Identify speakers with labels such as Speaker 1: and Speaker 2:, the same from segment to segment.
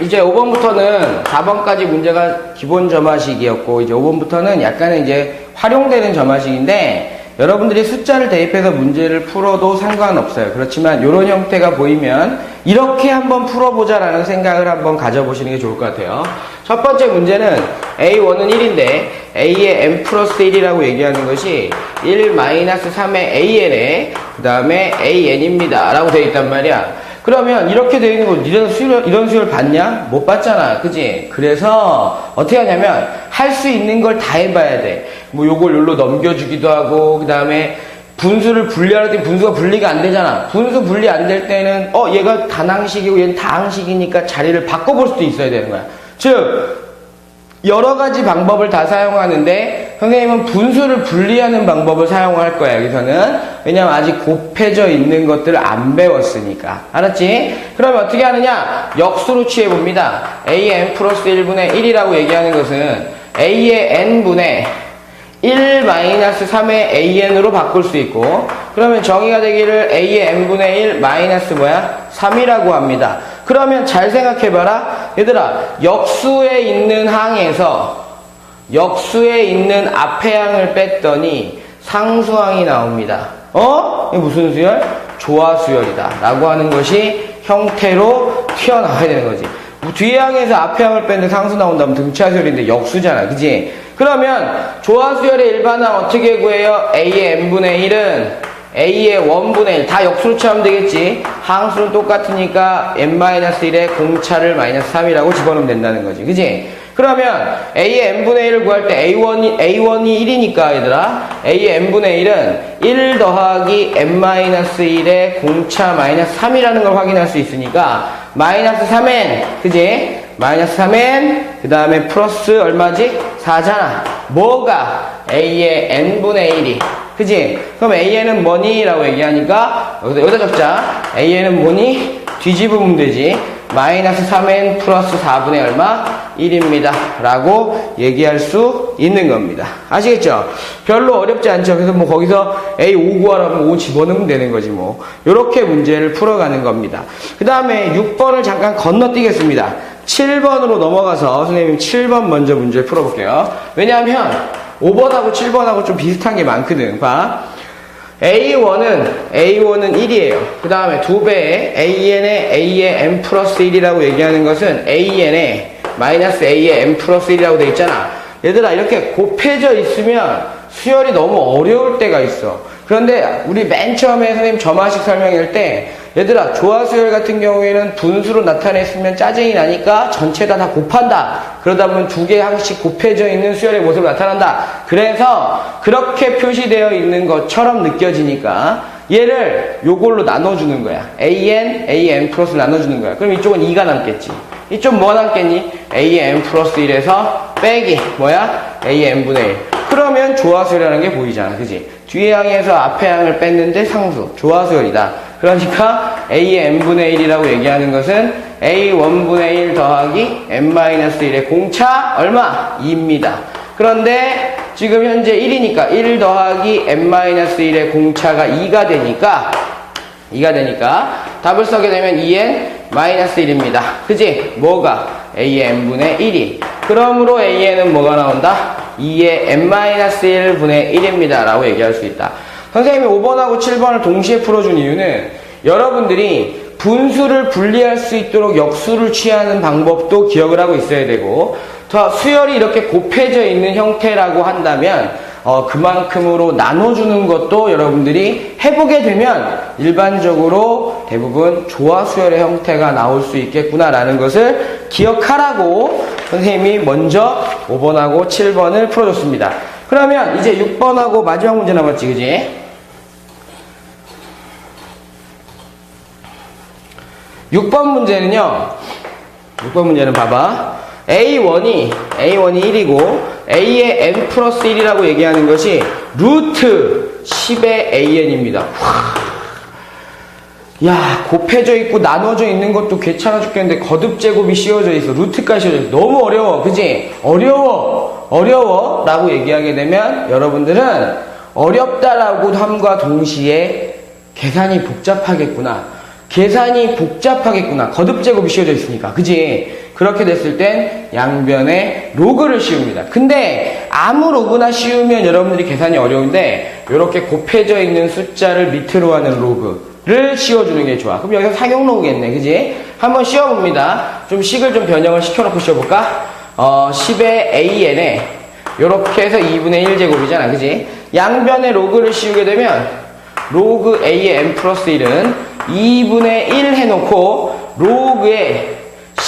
Speaker 1: 이제 5번부터는 4번까지 문제가 기본 점화식이었고 이제 5번부터는 약간은 이제 활용되는 점화식인데 여러분들이 숫자를 대입해서 문제를 풀어도 상관없어요. 그렇지만 이런 형태가 보이면 이렇게 한번 풀어보자라는 생각을 한번 가져보시는 게 좋을 것 같아요. 첫 번째 문제는 A1은 1인데 A의 n 플러스 1이라고 얘기하는 것이 1 마이너스 3의 AN에 그 다음에 AN입니다. 라고 되어 있단 말이야. 그러면 이렇게 되어 있는 거 이런 수열 이런 수열 봤냐? 못 봤잖아, 그지? 그래서 어떻게 하냐면 할 수 있는 걸 다 해봐야 돼. 뭐 요걸 요로 넘겨주기도 하고 그 다음에 분수를 분리할 때 분수가 분리가 안 되잖아. 분수 분리 안 될 때는 어 얘가 단항식이고 얘는 다항식이니까 자리를 바꿔볼 수도 있어야 되는 거야. 즉 여러 가지 방법을 다 사용하는데 선생님은 분수를 분리하는 방법을 사용할 거야 여기서는 왜냐면 아직 곱해져 있는 것들을 안 배웠으니까 알았지? 그러면 어떻게 하느냐 역수로 취해 봅니다 a의 n 플러스 1분의 1이라고 얘기하는 것은 a의 n분의 1 마이너스 3의 an으로 바꿀 수 있고 그러면 정의가 되기를 a의 n분의 1 마이너스 뭐야? 3이라고 합니다. 그러면 잘 생각해봐라. 얘들아 역수에 있는 항에서 역수에 있는 앞의 항을 뺐더니 상수항이 나옵니다. 어? 이게 무슨 수열? 조화수열이다. 라고 하는 것이 형태로 튀어나와야 되는 거지. 뭐 뒤에 항에서 앞에 항을 뺐는데 상수 나온다면 등차수열인데 역수잖아. 그지? 그러면 조화수열의 일반항 어떻게 구해요? A의 n분의 1은 A의 원분의 1. 다 역수로 취하면 되겠지. 항수는 똑같으니까 n-1에 공차를 마이너스 3이라고 집어넣으면 된다는 거지. 그지? 그러면 A의 n분의 1을 구할 때 A1이, A1이 1이니까 얘들아. A의 n분의 1은 1 더하기 n-1의 공차 마이너스 3이라는 걸 확인할 수 있으니까 마이너스 3n. 그지? 마이너스 3n. 그 다음에 플러스 얼마지? 4잖아. 뭐가? A의 n분의 1이. 그지? 그럼 AN은 뭐니? 라고 얘기하니까 여기다, 적자. AN은 뭐니? 뒤집으면 되지. 마이너스 3n 플러스 4분의 얼마? 1입니다. 라고 얘기할 수 있는 겁니다. 아시겠죠? 별로 어렵지 않죠? 그래서 뭐 거기서 A5 구하라면 5 집어넣으면 되는 거지 뭐. 요렇게 문제를 풀어가는 겁니다. 그 다음에 6번을 잠깐 건너뛰겠습니다. 7번으로 넘어가서 선생님 7번 먼저 문제 풀어볼게요. 왜냐하면 5번하고 7번하고 좀 비슷한 게 많거든. 봐. A1은, A1은 1이에요. 그 다음에 두 배의 AN의 A의 M 플러스 1이라고 얘기하는 것은 AN의 마이너스 A의 M 플러스 1이라고 돼 있잖아. 얘들아, 이렇게 곱해져 있으면 수열이 너무 어려울 때가 있어. 그런데 우리 맨 처음에 선생님 점화식 설명할 때 얘들아 조화수열 같은 경우에는 분수로 나타냈으면 짜증이 나니까 전체 다 다 곱한다. 그러다 보면 두 개 항씩 곱해져 있는 수열의 모습이 나타난다. 그래서 그렇게 표시되어 있는 것처럼 느껴지니까 얘를 요걸로 나눠주는 거야. AN, AN 플러스 나눠주는 거야. 그럼 이쪽은 2가 남겠지. 이쪽 뭐 남겠니? AN 플러스 1에서 빼기 뭐야? AN분의 1. 그러면 조화수열이라는 게 보이잖아. 그지? 뒤에 항에서 앞에 항을 뺐는데 상수. 조화수열이다. 그러니까 A의 n분의 1이라고 얘기하는 것은 A 1분의 1 더하기 n-1의 공차 얼마? 2입니다. 그런데 지금 현재 1이니까 1 더하기 n-1의 공차가 2가 되니까 2가 되니까 답을 써게 되면 2n 마이너스 1입니다. 그지? 뭐가? A의 n분의 1이. 그러므로 A에는 뭐가 나온다? 2의 n-1분의 1입니다. 라고 얘기할 수 있다. 선생님이 5번하고 7번을 동시에 풀어준 이유는 여러분들이 분수를 분리할 수 있도록 역수를 취하는 방법도 기억을 하고 있어야 되고 더 수열이 이렇게 곱해져 있는 형태라고 한다면 어, 그만큼으로 나눠주는 것도 여러분들이 해보게 되면 일반적으로 대부분 조화수열의 형태가 나올 수 있겠구나라는 것을 기억하라고 선생님이 먼저 5번하고 7번을 풀어줬습니다. 그러면 이제 6번하고 마지막 문제 남았지, 그지? 6번 문제는요. 6번 문제는 봐봐. A1이 A1이 1이고 A의 n 플러스 1이라고 얘기하는 것이 루트 10의 AN입니다. 야 곱해져 있고 나눠져 있는 것도 괜찮아 죽겠는데 거듭 제곱이 씌워져 있어 루트까지 씌워져 있어 너무 어려워 그지 어려워 어려워 라고 얘기하게 되면 여러분들은 어렵다라고 함과 동시에 계산이 복잡하겠구나 계산이 복잡하겠구나. 거듭 제곱이 씌워져 있으니까. 그지? 그렇게 됐을 땐 양변에 로그를 씌웁니다. 근데 아무 로그나 씌우면 여러분들이 계산이 어려운데 이렇게 곱해져 있는 숫자를 밑으로 하는 로그를 씌워주는 게 좋아. 그럼 여기서 상용 로그겠네. 그지? 한번 씌워봅니다. 좀 식을 좀 변형을 시켜놓고 씌워볼까? 어, 10의 AN에 이렇게 해서 2분의 1 제곱이잖아. 그지? 양변에 로그를 씌우게 되면 로그 A의 n 플러스 1은 2분의 1 해놓고 로그의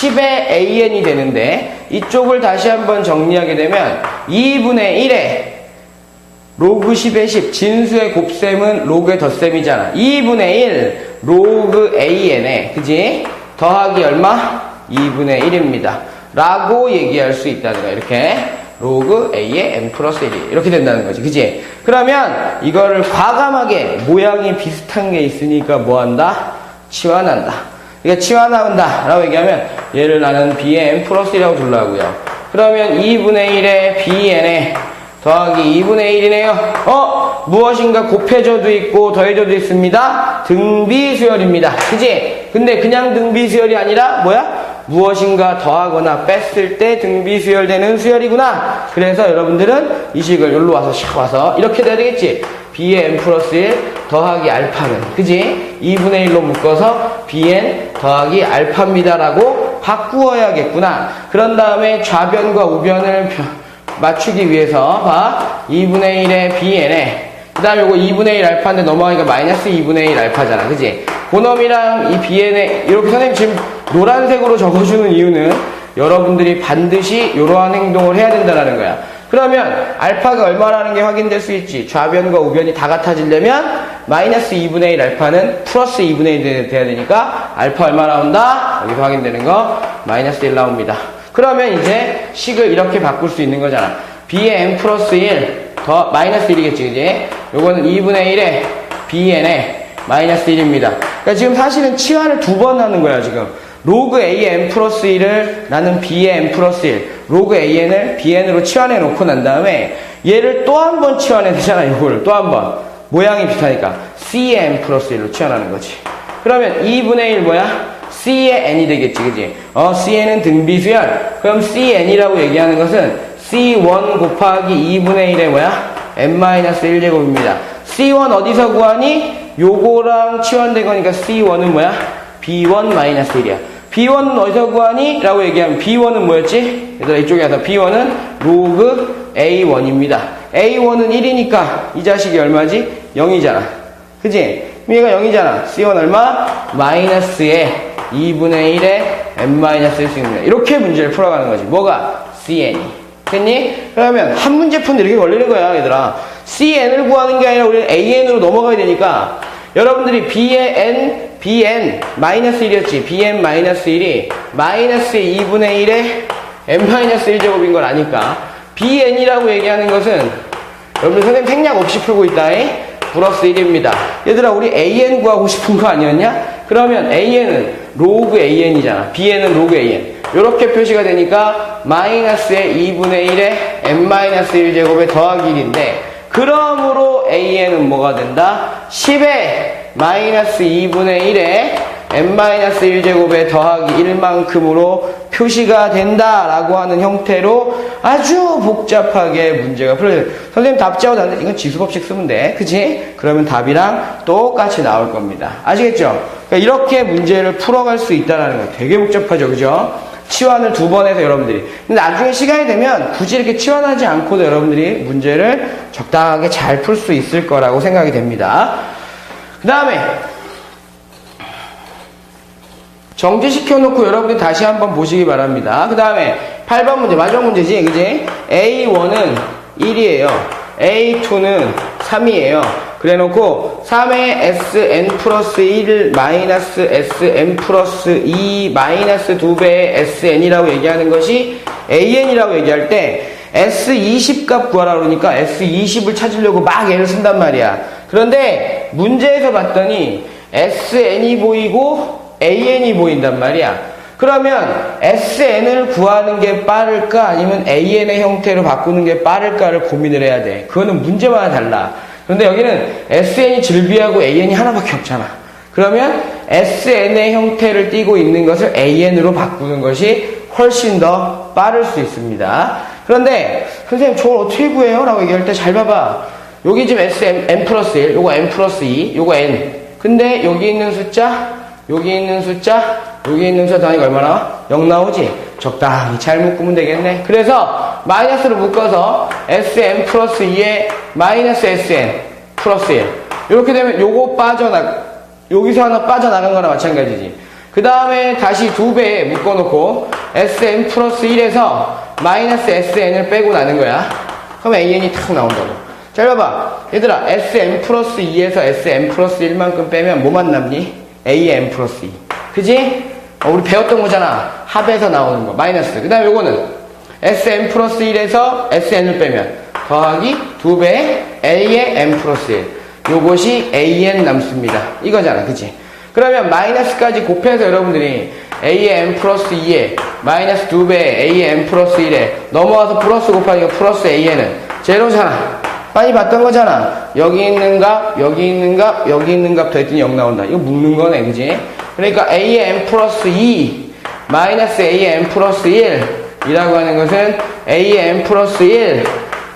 Speaker 1: 10의 AN이 되는데 이쪽을 다시 한번 정리하게 되면 2분의 1에 로그 10의 10 진수의 곱셈은 로그의 덧셈이잖아 2분의 1 로그 AN에 그지? 더하기 얼마? 2분의 1입니다 라고 얘기할 수 있다는 거야 이렇게 로그 A의 n 플러스 1이 이렇게 된다는 거지 그지? 그러면 이거를 과감하게 모양이 비슷한 게 있으니까 뭐 한다? 치환한다 그러니까 치환한다 라고 얘기하면 얘를 나는 B의 n 플러스 1이라고 둘라고요 그러면 2분의 1의 BN에 더하기 2분의 1이네요 어? 무엇인가 곱해져도 있고 더해져도 있습니다 등비수열입니다 그지? 근데 그냥 등비수열이 아니라 뭐야? 무엇인가 더하거나 뺐을 때 등비수열되는 수열이구나. 그래서 여러분들은 이 식을 여기로 와서 샥 와서 이렇게 돼야 되겠지. b의 n 플러스 1 더하기 알파는 그지? 2분의 1로 묶어서 bn 더하기 알파입니다라고 바꾸어야겠구나. 그런 다음에 좌변과 우변을 맞추기 위해서 봐. 2분의 1의 bn에 그 다음에 이거 2분의 1 알파인데 넘어가니까 마이너스 2분의 1 알파잖아. 그지? 고놈이랑 이 bn에 이렇게 선생님 지금 노란색으로 적어주는 이유는 여러분들이 반드시 이러한 행동을 해야 된다는 거야. 그러면 알파가 얼마라는 게 확인될 수 있지. 좌변과 우변이 다 같아지려면 마이너스 2분의 1 알파는 플러스 2분의 1 돼야 되니까 알파 얼마 나온다? 여기서 확인되는 거 마이너스 1 나옵니다. 그러면 이제 식을 이렇게 바꿀 수 있는 거잖아. b의 n 플러스 1 더 마이너스 1이겠지, 그지? 요거는 2분의 1에 bn에 마이너스 1입니다. 그러니까 지금 사실은 치환을 두 번 하는 거야, 지금. 로그 a의 n 플러스 1을 나는 b의 n 플러스 1, 로그 an을 bn으로 치환해 놓고 난 다음에 얘를 또 한 번 치환해 되잖아, 이거를. 또 한 번. 모양이 비슷하니까 c의 n 플러스 1로 치환하는 거지. 그러면 2분의 1 뭐야? c의 n이 되겠지, 그지? 어, cn은 등비수열. 그럼 cn이라고 얘기하는 것은 c1 곱하기 2분의 1의 뭐야? n-1제곱입니다. c1 어디서 구하니? 요거랑 치환된 거니까 c1은 뭐야? b1-1이야. B1은 어디서 구하니? 라고 얘기하면 b1은 뭐였지? 얘들아 이쪽에 와서 b1은 로그 a1입니다. a1은 1이니까 이 자식이 얼마지? 0이잖아. 그지? 얘가 0이잖아. c1 얼마? 마이너스에 2분의 1에 n-1승입니다. 이렇게 문제를 풀어가는 거지. 뭐가? cn이. 됐니? 그러면 한 문제 푸는데 이렇게 걸리는 거야, 얘들아. cn을 구하는 게 아니라 우리는 an으로 넘어가야 되니까 여러분들이 b의 n, bn 마이너스 1이었지. bn 마이너스 1이 마이너스 2분의 1의 n 마이너스 1제곱인 걸 아니까 bn이라고 얘기하는 것은 여러분 선생님 생략 없이 풀고 있다. 잉? 플러스 1입니다. 얘들아 우리 an 구하고 싶은 거 아니었냐? 그러면 an은 로그 an이잖아. bn은 로그 an. 이렇게 표시가 되니까 마이너스의 2분의 1의 n-1제곱에 더하기 1인데 그러므로 an은 뭐가 된다? 10의 마이너스 2분의 1에 n-1제곱에 더하기 1만큼으로 표시가 된다라고 하는 형태로 아주 복잡하게 문제가 풀어져요. 선생님 답지하고 나는데 이건 지수법칙 쓰면 돼. 그치? 그러면 답이랑 똑같이 나올 겁니다. 아시겠죠? 그러니까 이렇게 문제를 풀어갈 수 있다는 거 되게 복잡하죠. 그죠? 치환을 두 번 해서 여러분들이. 근데 나중에 시간이 되면 굳이 이렇게 치환하지 않고도 여러분들이 문제를 적당하게 잘 풀 수 있을 거라고 생각이 됩니다. 그 다음에 정지시켜 놓고 여러분들이 다시 한번 보시기 바랍니다. 그 다음에 8번 문제, 마지막 문제지, 그지? A1은 1이에요. A2는 3이에요. 그래 놓고 3의 Sn 플러스 1 마이너스 Sn 플러스 2 마이너스 2배의 Sn이라고 얘기하는 것이 AN이라고 얘기할 때 S20 값 구하라 그러니까 S20을 찾으려고 막 애를 쓴단 말이야. 그런데 문제에서 봤더니 SN이 보이고 AN이 보인단 말이야. 그러면 SN을 구하는 게 빠를까 아니면 AN의 형태로 바꾸는 게 빠를까를 고민을 해야 돼. 그거는 문제마다 달라. 그런데 여기는 SN이 즐비하고 AN이 하나밖에 없잖아. 그러면 SN의 형태를 띠고 있는 것을 AN으로 바꾸는 것이 훨씬 더 빠를 수 있습니다. 그런데 선생님 저걸 어떻게 구해요? 라고 얘기할 때 잘 봐봐. 여기 지금 SM, N 플러스 1, 요거 N 플러스 2, 요거 N. 근데 여기 있는 숫자, 여기 있는 숫자, 여기 있는 숫자 더하니까 얼마나? 0 나오지? 적당히 잘 묶으면 되겠네. 그래서 마이너스로 묶어서 SM 플러스 2에 마이너스 SN 플러스 1. 이렇게 되면 요거 빠져나, 여기서 하나 빠져나간 거나 마찬가지지. 그 다음에 다시 두 배 묶어놓고 SM 플러스 1에서 마이너스 SN을 빼고 나는 거야. 그럼 AN이 탁 나온다고. 잘 봐봐. 얘들아, SM 플러스 2에서 SM 플러스 1만큼 빼면 뭐만 남니? AN 플러스 2. 그지? 어, 우리 배웠던 거잖아. 합에서 나오는 거. 마이너스. 그 다음에 요거는 SM 플러스 1에서 SN을 빼면 더하기 2배 A의 N 플러스 1. 요것이 AN 남습니다. 이거잖아. 그지? 그러면 마이너스까지 곱해서 여러분들이 N 플러스 2에 마이너스 2배 A의 N 플러스 1에 넘어와서 플러스 곱하니까 플러스 AN은 제로잖아. 많이 봤던 거잖아. 여기 있는 값, 여기 있는 값, 여기 있는 값 더했더니 0 나온다. 이거 묶는 거네. 그지? 그러니까 N 플러스 2 마이너스 A의 N 플러스 1 이라고 하는 것은 N 플러스 1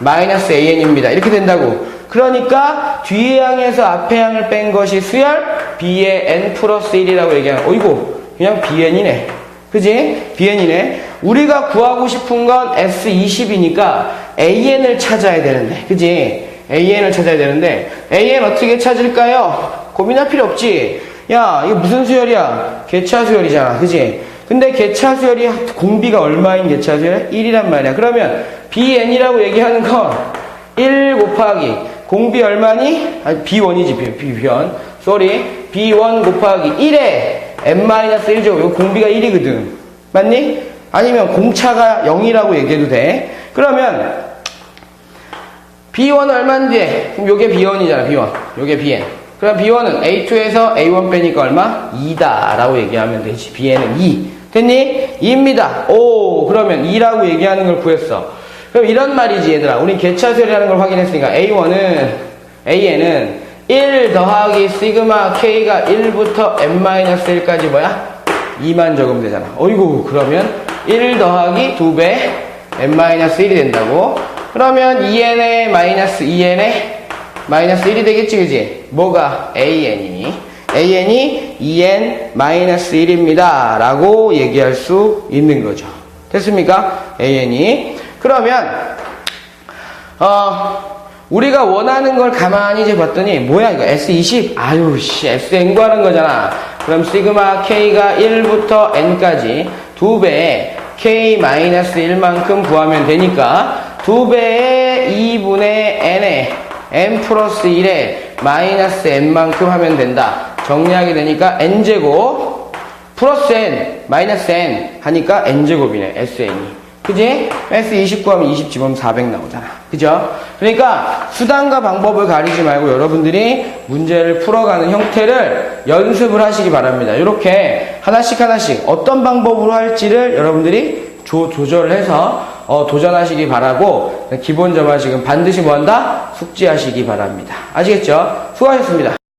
Speaker 1: 마이너스 AN입니다. 이렇게 된다고. 그러니까 뒤에 항에서 앞에 항을 뺀 것이 수열 B의 N 플러스 1이라고 얘기하는 어이구 그냥 BN이네. 그지? BN이네. 우리가 구하고 싶은 건 S20이니까 AN을 찾아야 되는데. 그지? AN을 찾아야 되는데 AN 어떻게 찾을까요? 고민할 필요 없지. 야, 이거 무슨 수열이야? 개차 수열이잖아. 그지? 근데 개차 수열이 공비가 얼마인 개차 수열? 1이란 말이야. 그러면 BN이라고 얘기하는 건 1 곱하기 공비 얼마니? 아니, B1이지, B, B1. 쏘리. B1 곱하기 1에 n-1제곱. 이거 공비가 1이거든. 맞니? 아니면 공차가 0이라고 얘기해도 돼. 그러면 B1 얼마인데? 그럼 요게 B1이잖아, B1. 요게 BN. 그럼 B1은 A2에서 A1 빼니까 얼마? 2다. 라고 얘기하면 되지. BN은 2. 됐니? 2입니다. 오, 그러면 2라고 얘기하는 걸 구했어. 그럼 이런 말이지, 얘들아. 우린 개차수열이라는 걸 확인했으니까 A1은, AN은 1 더하기 시그마 K가 1부터 n-1까지 뭐야? 2만 적으면 되잖아. 어이구, 그러면 1 더하기 2배 n-1이 된다고? 그러면 2n에 마이너스 2n에 마이너스 1이 되겠지, 그지? 뭐가? AN이니? AN이 2n 마이너스 1입니다. 라고 얘기할 수 있는 거죠. 됐습니까? AN이. 그러면, 어, 우리가 원하는 걸 가만히 이제 봤더니, 뭐야, 이거 S20? 아유, 씨, SN 구하는 거잖아. 그럼 시그마 K가 1부터 N까지 2배에 K-1만큼 구하면 되니까, 2배의 2분의 N에 N 플러스 1에 마이너스 N만큼 하면 된다. 정리하게 되니까 N제곱 플러스 N 마이너스 N 하니까 N제곱이네. SN이. 그지? S20 구하면 20 집으면 400 나오잖아. 그죠? 그러니까 수단과 방법을 가리지 말고 여러분들이 문제를 풀어가는 형태를 연습을 하시기 바랍니다. 이렇게 하나씩 하나씩 어떤 방법으로 할지를 여러분들이 조, 조절해서 어, 도전하시기 바라고 기본 점화식은 반드시 뭐한다? 숙지하시기 바랍니다. 아시겠죠? 수고하셨습니다.